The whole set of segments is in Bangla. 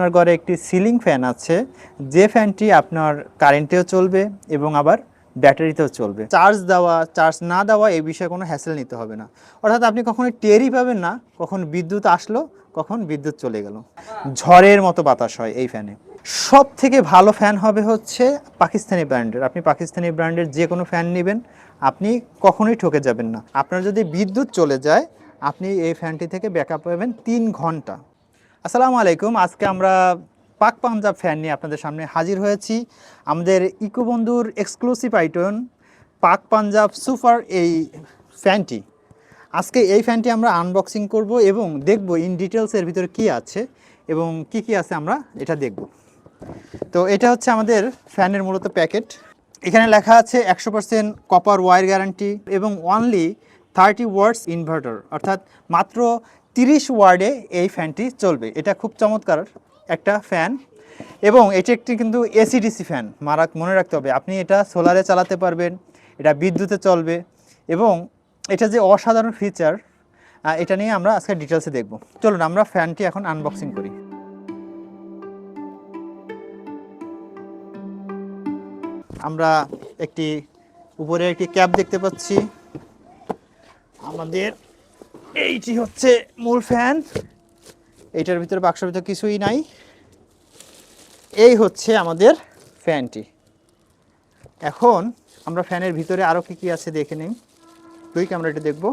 আপনার ঘরে একটি সিলিং ফ্যান আছে, যে ফ্যানটি আপনার কারেন্টেও চলবে এবং আবার ব্যাটারিতেও চলবে। চার্জ দেওয়া, চার্জ না দেওয়া এই বিষয়ে কোনো হ্যাসেল নিতে হবে না। অর্থাৎ আপনি কখনো টেরই পাবেন না, কখন বিদ্যুৎ আসলো, কখন বিদ্যুৎ চলে গেল। ঝড়ের মতো বাতাস হয় এই ফ্যানে। সব থেকে ভালো ফ্যান হবে হচ্ছে পাকিস্তানি ব্র্যান্ডের আপনি পাকিস্তানি ব্র্যান্ডের যে কোনো ফ্যান নেবেন, আপনি কখনোই ঠকে যাবেন না। আপনার যদি বিদ্যুৎ চলে যায়, আপনি এই ফ্যানটি থেকে ব্যাকআপ পাবেন তিন ঘণ্টা। আসসালামু আলাইকুম। আজকে আমরা পাক পাঞ্জাব ফ্যান নিয়ে আপনাদের সামনে হাজির হয়েছি। আমাদের ইকোবন্ধুর এক্সক্লুসিভ আইটন পাক পাঞ্জাব সুপার এই ফ্যানটি আজকে এই ফ্যানটি আমরা আনবক্সিং করব এবং দেখব ইন ডিটেলসের ভিতরে কি আছে এবং কি কি আছে আমরা এটা দেখব। তো এটা হচ্ছে আমাদের ফ্যানের মূলত প্যাকেট এখানে লেখা আছে একশো পার্সেন্ট কপার ওয়ার গ্যারান্টি এবং অনলি থার্টি ওয়ার্ডস ইনভার্টার অর্থাৎ মাত্র তিরিশ ওয়ার্ডে এই ফ্যানটি চলবে। এটা খুব চমৎকার একটা ফ্যান এবং এটি একটি কিন্তু এসিডিসি ফ্যান। মারা মনে রাখতে হবে, আপনি এটা সোলারে চালাতে পারবেন, এটা বিদ্যুতে চলবে এবং এটা যে অসাধারণ ফিচার এটা নিয়ে আমরা আজকে ডিটেলসে দেখব। চলুন, আমরা ফ্যানটি এখন আনবক্সিং করি। আমরা একটি উপরে একটি ক্যাপ দেখতে পাচ্ছি। আমাদের এইটি হচ্ছে মূল ফ্যান। এইটার ভিতরে বাক্সের ভিতরে কিছুই নাই। এই হচ্ছে আমাদের ফ্যানটি। এখন আমরা ফ্যানের ভিতরে আরও কি কি আছে দেখে নিই। দুই ক্যামেরাটি দেখব।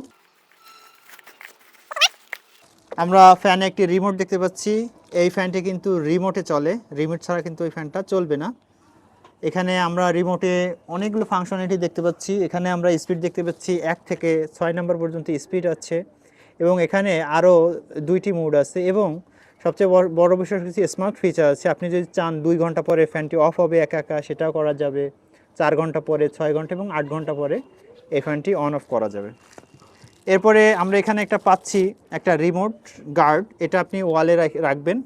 আমরা ফ্যানে একটি রিমোট দেখতে পাচ্ছি। এই ফ্যানটি কিন্তু রিমোটে চলে। রিমোট ছাড়া কিন্তু এই ফ্যানটা চলবে না। এখানে আমরা রিমোটে অনেকগুলো ফাংশনালিটি দেখতে পাচ্ছি। এখানে আমরা স্পিড দেখতে পাচ্ছি। এক থেকে ছয় নম্বর পর্যন্ত স্পিড আছে। এবং এখানে আরও দুইটি মোড আছে এবং সবচেয়ে বড় বিষয় হচ্ছে স্মার্ট ফিচার আছে। আপনি যদি চান দুই ঘণ্টা পরে ফ্যানটি অফ হবে একা একা, সেটাও করা যাবে। চার ঘণ্টা পরে, ছয় ঘণ্টা এবং আট ঘণ্টা পরে এই ফ্যানটি অন অফ করা যাবে। এরপরে আমরা এখানে একটা পাচ্ছি একটা রিমোট গার্ড এটা আপনি ওয়ালে রাখবেন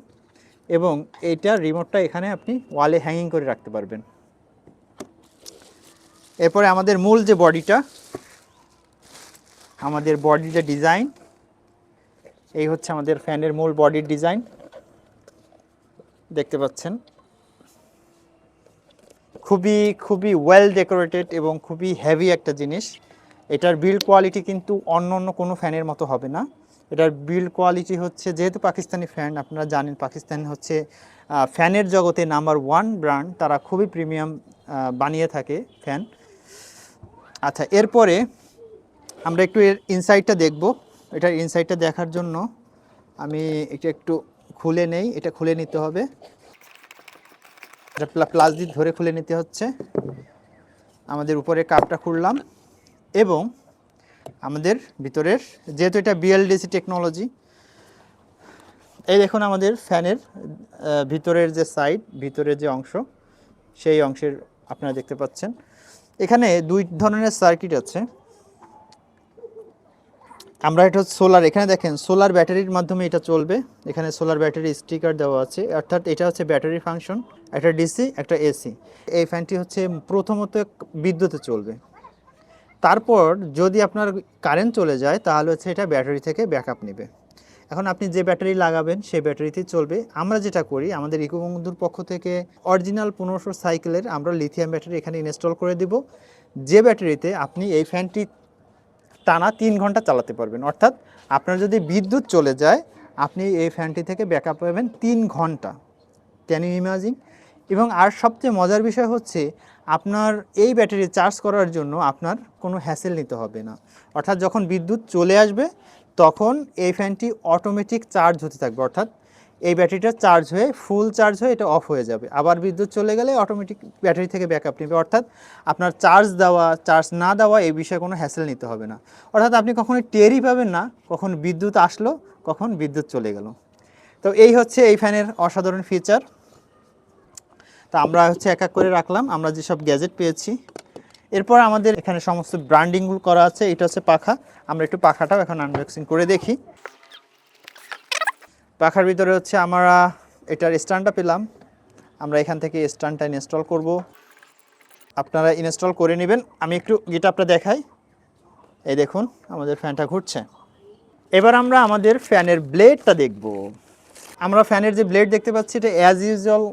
এবং এইটা রিমোটটা এখানে আপনি ওয়ালে হ্যাঙ্গিং করে রাখতে পারবেন। এরপরে আমাদের মূল যে বডিটা আমাদের বডির যে ডিজাইন এই হচ্ছে আমাদের ফ্যানের মূল বডির ডিজাইন। দেখতে পাচ্ছেন। খুবই খুবই ওয়েল ডেকোরেটেড এবং খুবই হেভি একটা জিনিস। এটার বিল্ড কোয়ালিটি কিন্তু অন্য অন্য কোনো ফ্যানের মতো হবে না। এটার বিল্ড কোয়ালিটি হচ্ছে, যেহেতু পাকিস্তানি ফ্যান, আপনারা জানেন পাকিস্তান হচ্ছে ফ্যানের জগতে নাম্বার ওয়ান ব্র্যান্ড তারা খুবই প্রিমিয়াম বানিয়ে থাকে ফ্যান। আচ্ছা এরপরে আমরা একটু এর ইনসাইডটা দেখব। এটার ইনসাইডটা দেখার জন্য আমি এটা একটু খুলে নেই, এটা খুলে নিতে হবে। এটা প্লাস দিয়ে ধরে খুলে নিতে হচ্ছে। আমাদের উপরে কাপটা খুললাম এবং আমাদের ভিতরের, যেহেতু এটা বিএলডিসি টেকনোলজি এই দেখুন আমাদের ফ্যানের ভিতরের যে সাইড ভিতরের যে অংশ, সেই অংশের আপনারা দেখতে পাচ্ছেন। এখানে দুই ধরনের সার্কিট আছে। আমরা এটা সোলার, এখানে দেখেন সোলার ব্যাটারির মাধ্যমে এটা চলবে। এখানে সোলার ব্যাটারি স্টিকার দেওয়া আছে। অর্থাৎ এটা হচ্ছে ব্যাটারি ফাংশন, একটা ডিসি, একটা এসি। এই ফ্যানটি হচ্ছে প্রথমত বিদ্যুতে চলবে। তারপর যদি আপনার কারেন্ট চলে যায়, তাহলে হচ্ছে এটা ব্যাটারি থেকে ব্যাকআপ নেবে। এখন আপনি যে ব্যাটারি লাগাবেন, সেই ব্যাটারিতেই চলবে। আমরা যেটা করি, আমাদের ইকোবন্ধুর পক্ষ থেকে অরিজিনাল পনেরোশো সাইকেলের আমরা লিথিয়াম ব্যাটারি এখানে ইনস্টল করে দিব। যে ব্যাটারিতে আপনি এই ফ্যানটি টানা তিন ঘণ্টা চালাতে পারবেন। অর্থাৎ আপনার যদি বিদ্যুৎ চলে যায়, আপনি এই ফ্যানটি থেকে ব্যাক আপ পাবেন তিন ঘণ্টা। ক্যান ইউ ইমাজিং এবং আর সবচেয়ে মজার বিষয় হচ্ছে, আপনার এই ব্যাটারি চার্জ করার জন্য আপনার কোনো হ্যাসেল নিতে হবে না। অর্থাৎ যখন বিদ্যুৎ চলে আসবে, তখন এই ফ্যানটি অটোমেটিক চার্জ হতে থাকবে। অর্থাৎ এই ব্যাটারিটা চার্জ হয়ে, ফুল চার্জ হয়ে এটা অফ হয়ে যাবে। আবার বিদ্যুৎ চলে গেলে অটোমেটিক ব্যাটারি থেকে ব্যাকআপ নেবে। অর্থাৎ আপনার চার্জ দেওয়া, চার্জ না দেওয়া এই বিষয়ে কোনো হ্যাসেল নিতে হবে না। অর্থাৎ আপনি কখনোই টেরই পাবেন না, কখন বিদ্যুৎ আসলো, কখন বিদ্যুৎ চলে গেল। তো এই হচ্ছে এই ফ্যানের অসাধারণ ফিচার তা আমরা হচ্ছে এক এক করে রাখলাম। আমরা যেসব গ্যাজেট পেয়েছি। এরপর আমাদের এখানে সমস্ত ব্র্যান্ডিংগুলো করা আছে। এটা হচ্ছে পাখা। আমরা একটু পাখাটাও এখন আনবক্সিং করে দেখি। পাখার ভিতরে হচ্ছে আমরা এটার স্ট্যান্ডটা পেলাম। আমরা এখান থেকে স্ট্যান্ডটা ইনস্টল করব। আপনারা ইনস্টল করে নেবেন। আমি একটু গিটারটা দেখাই। এই দেখুন, আমাদের ফ্যানটা ঘুরছে। এবার আমরা আমাদের ফ্যানের ব্লেডটা দেখব। আমরা ফ্যানের যে ব্লেড দেখতে পাচ্ছি, এটা অ্যাজ ইউজুয়াল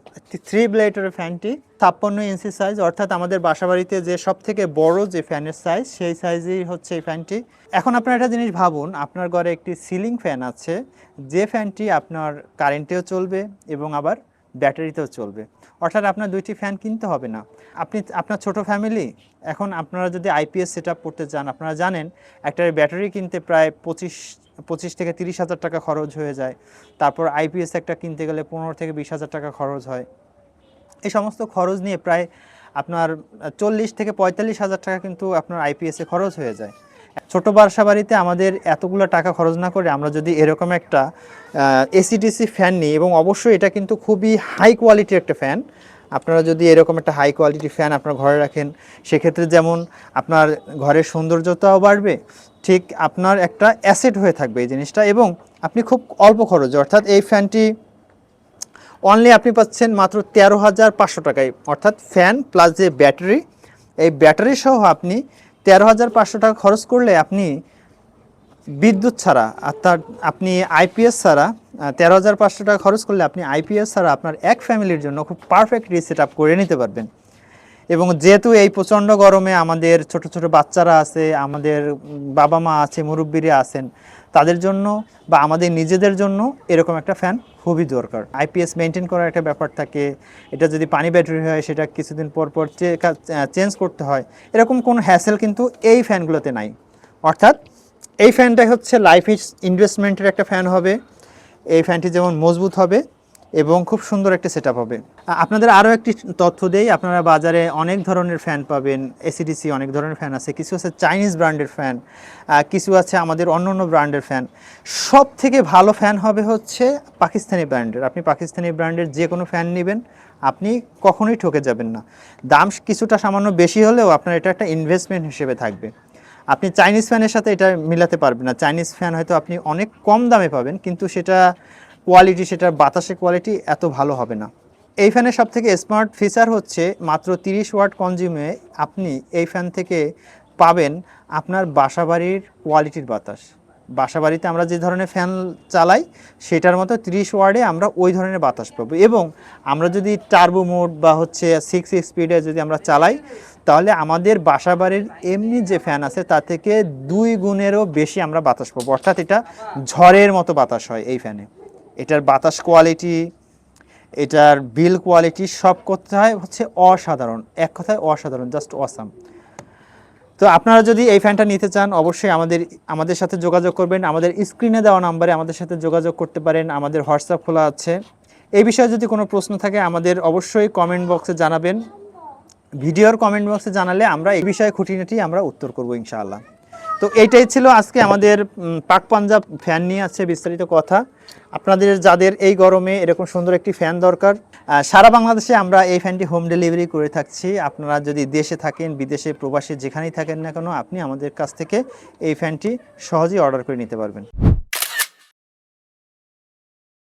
থ্রি ব্লেডের ফ্যানটি। ছাপ্পান্ন ইঞ্চি সাইজ অর্থাৎ আমাদের বাসাবাড়িতে যে সব থেকে বড় যে ফ্যানের সাইজ সেই সাইজই হচ্ছে এই ফ্যানটি। এখন আপনার একটা জিনিস ভাবুন, আপনার ঘরে একটি সিলিং ফ্যান আছে, যে ফ্যানটি আপনার কারেন্টেও চলবে এবং আবার ব্যাটারিতেও চলবে। অর্থাৎ আপনার দুইটি ফ্যান কিনতে হবে না। আপনি, আপনার ছোট ফ্যামিলি, এখন আপনারা যদি আইপিএস সেট আপ করতে চান আপনারা জানেন একটা ব্যাটারি কিনতে প্রায় পঁচিশ পঁচিশ থেকে তিরিশ হাজার টাকা খরচ হয়ে যায়। তারপর আইপিএস একটা কিনতে গেলে পনেরো থেকে বিশ হাজার টাকা খরচ হয়। এই সমস্ত খরচ নিয়ে প্রায় আপনার চল্লিশ থেকে পঁয়তাল্লিশ হাজার টাকা কিন্তু আপনার আইপিএসে খরচ হয়ে যায়। ছোট বাসা বাড়িতে আমাদের এতগুলো টাকা খরচ না করে আমরা যদি এরকম একটা এসিডিসি ফ্যান নিই এবং অবশ্যই এটা কিন্তু খুবই হাই কোয়ালিটির একটা ফ্যান আপনারা যদি এরকম একটা হাই কোয়ালিটি ফ্যান আপনার ঘরে রাখেন, সেক্ষেত্রে যেমন আপনার ঘরের সৌন্দর্যতাও বাড়বে, ঠিক আপনার একটা অ্যাসেট হয়ে থাকবে এই জিনিসটা এবং আপনি খুব অল্প খরচে, অর্থাৎ এই ফ্যানটি অনলি আপনি পাচ্ছেন মাত্র তেরো হাজার পাঁচশো টাকায়। অর্থাৎ ফ্যান প্লাস যে ব্যাটারি এই ব্যাটারি সহ আপনি তেরো হাজার পাঁচশো টাকা খরচ করলে আপনি বিদ্যুৎ ছাড়া, অর্থাৎ আপনি আইপিএস ছাড়া তেরো হাজার পাঁচশো টাকা খরচ করলে আপনি আইপিএস ছাড়া আপনার এক ফ্যামিলির জন্য খুব পারফেক্ট রিসেট আপ করে নিতে পারবেন। এবং যেহেতু এই প্রচণ্ড গরমে আমাদের ছোট ছোট বাচ্চারা আছে, আমাদের বাবা মা আছে, মুরব্বীরা আছেন, তাদের জন্য বা আমাদের নিজেদের জন্য এরকম একটা ফ্যান খুবই দরকার। আইপিএস মেনটেন করার একটা ব্যাপার থাকে। এটা যদি পানি ব্যাটারি হয়, সেটা কিছুদিন পর পর চেঞ্জ করতে হয়। এরকম কোনো হ্যাসেল কিন্তু এই ফ্যানগুলোতে নাই। অর্থাৎ এই ফ্যানটাই হচ্ছে লাইফ ইনভেস্টমেন্টের একটা ফ্যান হবে। এই ফ্যানটি যেমন মজবুত হবে এবং খুব সুন্দর একটা সেট হবে। আপনাদের আরও একটি তথ্য দেই, আপনারা বাজারে অনেক ধরনের ফ্যান পাবেন এসিডিসি অনেক ধরনের ফ্যান আছে, কিছু আছে চাইনিজ ব্র্যান্ডের ফ্যান কিছু আছে আমাদের অন্য অন্য ব্র্যান্ডের ফ্যান সব থেকে ভালো ফ্যান হবে হচ্ছে পাকিস্তানি ব্র্যান্ডের আপনি পাকিস্তানি ব্র্যান্ডের যে কোনো ফ্যান নেবেন, আপনি কখনোই ঠকে যাবেন না। দাম কিছুটা সামান্য বেশি হলেও আপনার এটা একটা ইনভেস্টমেন্ট হিসেবে থাকবে। আপনি চাইনিজ ফ্যানের সাথে এটা মিলাতে পারবেন না। চাইনিজ ফ্যান হয়তো আপনি অনেক কম দামে পাবেন, কিন্তু সেটা কোয়ালিটি সেটার বাতাসের কোয়ালিটি এত ভালো হবে না। এই ফ্যানের সব থেকে স্মার্ট ফিচার হচ্ছে মাত্র তিরিশ ওয়াট কনজিউমে আপনি এই ফ্যান থেকে পাবেন আপনার বাসাবাড়ির কোয়ালিটির বাতাস। বাসাবাড়িতে আমরা যে ধরনের ফ্যান চালাই, সেটার মতো তিরিশ ওয়ার্ডে আমরা ওই ধরনের বাতাস পাবো। এবং আমরা যদি টার্বো মোড বা হচ্ছে সিক্স স্পিডে যদি আমরা চালাই, তাহলে আমাদের বাসাবাড়ির এমনি যে ফ্যান আছে, তার থেকে দুই গুণেরও বেশি আমরা বাতাস পাবো। অর্থাৎ এটা ঝড়ের মতো বাতাস হয় এই ফ্যানে এটার বাতাস কোয়ালিটি এটার বিল কোয়ালিটি সব করতে হয় হচ্ছে অসাধারণ, এক কথায় অসাধারণ জাস্ট অসাম তো আপনারা যদি এই ফ্যানটা নিতে চান, অবশ্যই আমাদের আমাদের সাথে যোগাযোগ করবেন, আমাদের স্ক্রিনে দেওয়া নাম্বারে আমাদের সাথে যোগাযোগ করতে পারেন, আমাদের হোয়াটসঅ্যাপ খোলা আছে। এই বিষয়ে যদি কোনো প্রশ্ন থাকে, আমাদের অবশ্যই কমেন্ট বক্সে জানাবেন। ভিডিওর কমেন্ট বক্সে জানালে আমরা এই বিষয়ে খুঁটিনাটি আমরা উত্তর করব ইনশাআল্লাহ। তো এইটাই ছিল আজকে আমাদের পাক পাঞ্জাব ফ্যান নিয়ে আছে বিস্তারিত কথা। আপনাদের, যাদের এই গরমে এরকম সুন্দর একটি ফ্যান দরকার সারা বাংলাদেশে আমরা এই ফ্যানটি হোম ডেলিভারি করে থাকছি। আপনারা যদি দেশে থাকেন, বিদেশে, প্রবাসে যেখানেই থাকেন না কেন, আপনি আমাদের কাছ থেকে এই ফ্যানটি সহজেই অর্ডার করে নিতে পারবেন।